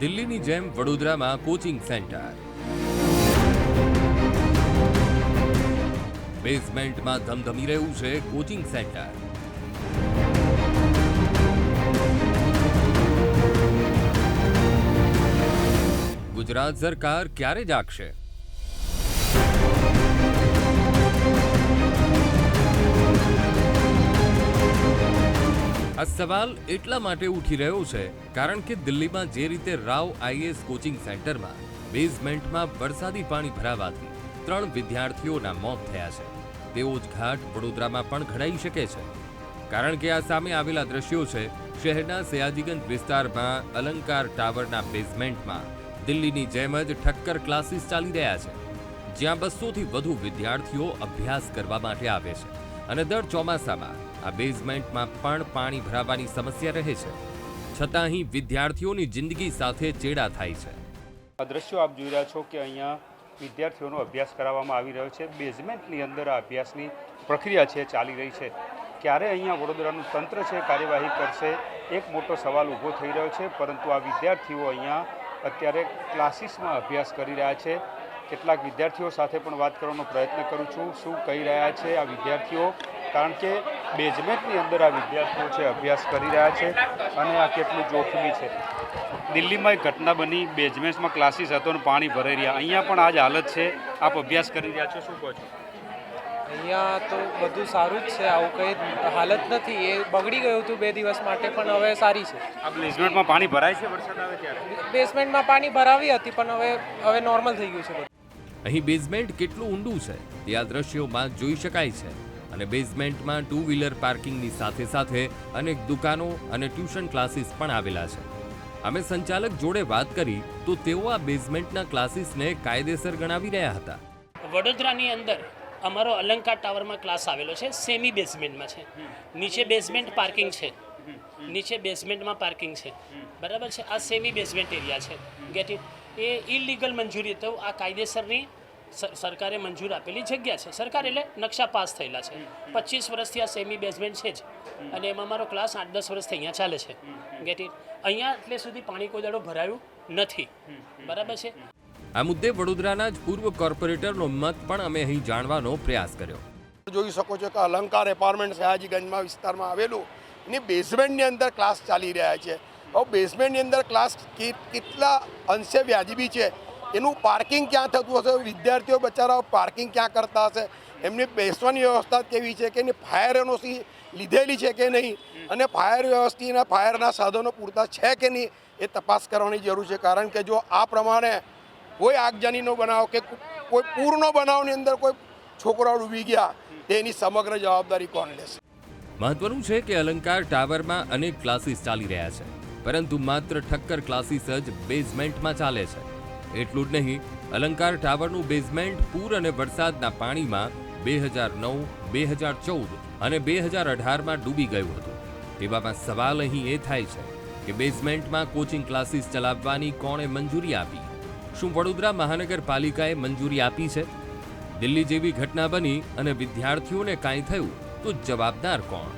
દિલ્હીની જેમ વડોદરામાં કોચિંગ સેન્ટર. બેઝમેન્ટમાં ધમધમી રહ્યું છે કોચિંગ સેન્ટર. ગુજરાત સરકાર ક્યારે જાગશે? આ સવાલ એટલા માટે ઉઠી રહ્યો છે કારણ કે દિલ્હીમાં જે રીતે રાવ આઈએસ કોચિંગ સેન્ટરમાં બેઝમેન્ટમાં વરસાદી પાણી ભરાવાથી ત્રણ વિદ્યાર્થીઓના મોત થયા છે. તેવો જ ઘાટ વડોદરામાં પણ ઘડાઈ શકે છે. કારણ કે આ સામે આવેલા દ્રશ્યો છે, શહેરના સયાજીગંજ વિસ્તારમાં અલંકાર ટાવરના બેઝમેન્ટમાં દિલ્હીની જેમ જ ઠક્કર ક્લાસીસ ચાલી રહ્યા છે. જ્યાં બસોથી વધુ વિદ્યાર્થીઓ અભ્યાસ કરવા માટે આવે છે અને દર ચોમાસામાં આ બેઝમેન્ટમાં પણ પાણી ભરાવાની સમસ્યા રહે છે. છતાં અહીં વિદ્યાર્થીઓની જિંદગી સાથે ચેડા થાય છે. આ દ્રશ્યો આપ જોઈ રહ્યા છો કે અહીંયા વિદ્યાર્થીઓનો અભ્યાસ કરાવવામાં આવી રહ્યો છે. બેઝમેન્ટની અંદર આ અભ્યાસની પ્રક્રિયા છે, ચાલી રહી છે. ક્યારે અહીંયા વડોદરાનું તંત્ર છે, કાર્યવાહી કરશે, એક મોટો સવાલ ઊભો થઈ રહ્યો છે. પરંતુ આ વિદ્યાર્થીઓ અહીંયા અત્યારે ક્લાસીસમાં અભ્યાસ કરી રહ્યા છે. કેટલાક વિદ્યાર્થીઓ સાથે પણ વાત કરવાનો પ્રયત્ન કરું છું. શું કહી રહ્યા છે આ વિદ્યાર્થીઓ? કારણ કે બેઝમેન્ટની અંદર આ વિદ્યાર્થીઓ છે અભ્યાસ કરી રહ્યા છે અને આ કેટલું જોખમી છે. દિલ્હીમાં એક ઘટના બની બેઝમેન્ટમાં ક્લાસીસ હતો અને પાણી ભરાઈ રહ્યા. અહીંયા પણ આ જ હાલત છે. આપ અભ્યાસ કરી રહ્યા છો શું કહો છો? અહીંયા તો બધું સારું જ છે આવું કંઈ હાલત નથી. એ બગડી ગયું હતું બે દિવસ માટે પણ હવે સારી છે. આ બેઝમેન્ટમાં પાણી ભરાય છે વરસાદ આવે ત્યારે? બેસમેન્ટમાં પાણી ભરાવી હતી પણ હવે હવે નોર્મલ થઈ ગયું છે અહીં બેઝમેન્ટ કેટલું ઊંડું છે? તે આ દ્રશ્યોમાં જોઈ શકાય છે. અને બેઝમેન્ટમાં ટુ વ્હીલર પાર્કિંગની સાથે સાથે અનેક દુકાનો અને ટ્યુશન ક્લાસીસ પણ આવેલા છે. અમે સંચાલક જોડે વાત કરી તો તેઓ આ બેઝમેન્ટના ક્લાસીસને કાયદેસર ગણાવી રહ્યા હતા. વડોદરાની અંદર અમારો અલંકાર ટાવરમાં ક્લાસ આવેલો છે સેમી બેઝમેન્ટમાં છે. નીચે બેઝમેન્ટ પાર્કિંગ છે. નીચે બેઝમેન્ટમાં પાર્કિંગ છે. બરાબર છે? આ સેમી બેઝમેન્ટ એરિયા છે. ગેટ ઇટ એ ઇલીગલ મંજૂરી તો આ કાયદેસરની સરકારે મંજૂર આપેલી જગ્યા છે. સરકાર એટલે નકશા પાસ થયેલા છે. પચીસ વર્ષથી આ સેમી બેઝમેન્ટ છે જ. અને એમાં મારો ક્લાસ આઠ દસ વર્ષથી અહીંયા ચાલે છે. ગેટ ઇટ અહીંયા એટલે સુધી પાણી કોઈ દાડો ભરાયું નથી. બરાબર છે? આ મુદ્દે વડોદરાના જ પૂર્વ કોર્પોરેટરનો મત પણ અમે અહીં જાણવાનો પ્રયાસ કર્યો. જોઈ શકો છો કે અલંકાર એપાર્ટમેન્ટ સયાજીગંજમાં વિસ્તારમાં આવેલું. એની બેઝમેન્ટની અંદર ક્લાસ ચાલી રહ્યા છે. હવે બેઝમેન્ટની અંદર ક્લાસ કે- કેટલા અંશે વ્યાજબી છે? એનું પાર્કિંગ ક્યાં થતું હશે? વિદ્યાર્થીઓ બચારાઓ પાર્કિંગ ક્યાં કરતા હશે? એમની બેસવાની વ્યવસ્થા કેવી છે કે એની ફાયર એનઓસી લીધેલી છે કે નહીં? અને ફાયર વ્યવસ્થિતના ફાયરના સાધનો પૂરતા છે કે નહીં? એ તપાસ કરવાની જરૂર છે. કારણ કે જો આ પ્રમાણે કોઈ આગજાનીનો બનાવ કે કોઈ પૂરનો બનાવની અંદર કોઈ છોકરાઓ ડૂબી ગયા તેની સમગ્ર જવાબદારી કોણ લેશે? મહત્વનું છે કે અલંકાર ટાવરમાં અનેક ક્લાસીસ ચાલી રહ્યા છે. પરંતુ માત્ર ઠક્કર ક્લાસીસ જ બેઝમેન્ટમાં ચાલે છે. એટલું જ નહીં, અલંકાર ટાવરનું બેઝમેન્ટ પૂર અને વરસાદના પાણીમાં બે હજાર નવ, બે હજાર ચૌદ અને બે હજાર અઢારમાં ડૂબી ગયું હતું. તેવામાં સવાલ અહીં એ થાય છે કે બેઝમેન્ટમાં કોચિંગ ક્લાસીસ ચલાવવાની કોણે મંજૂરી આપી? શું વડોદરા મહાનગરપાલિકાએ મંજૂરી આપી છે? દિલ્હી જેવી ઘટના બની અને વિદ્યાર્થીઓને કાંઈ થયું તો જવાબદાર કોણ?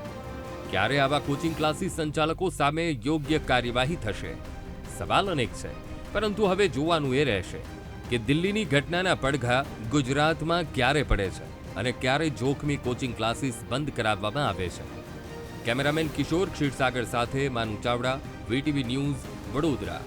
ક્યારે આવા કોચિંગ ક્લાસીસ સંચાલકો સામે યોગ્ય કાર્યવાહી થશે? સવાલ અનેક છે. પરંતુ હવે જોવાનું એ રહેશે કે દિલ્હીની ઘટનાના પડઘા ગુજરાતમાં ક્યારે પડે છે અને ક્યારે જોખમી કોચિંગ ક્લાસીસ બંધ કરાવવામાં આવે છે. કેમેરામેન કિશોર ક્ષીરસાગર સાથે માનુ ચાવડા, વીટીવી ન્યૂઝ વડોદરા.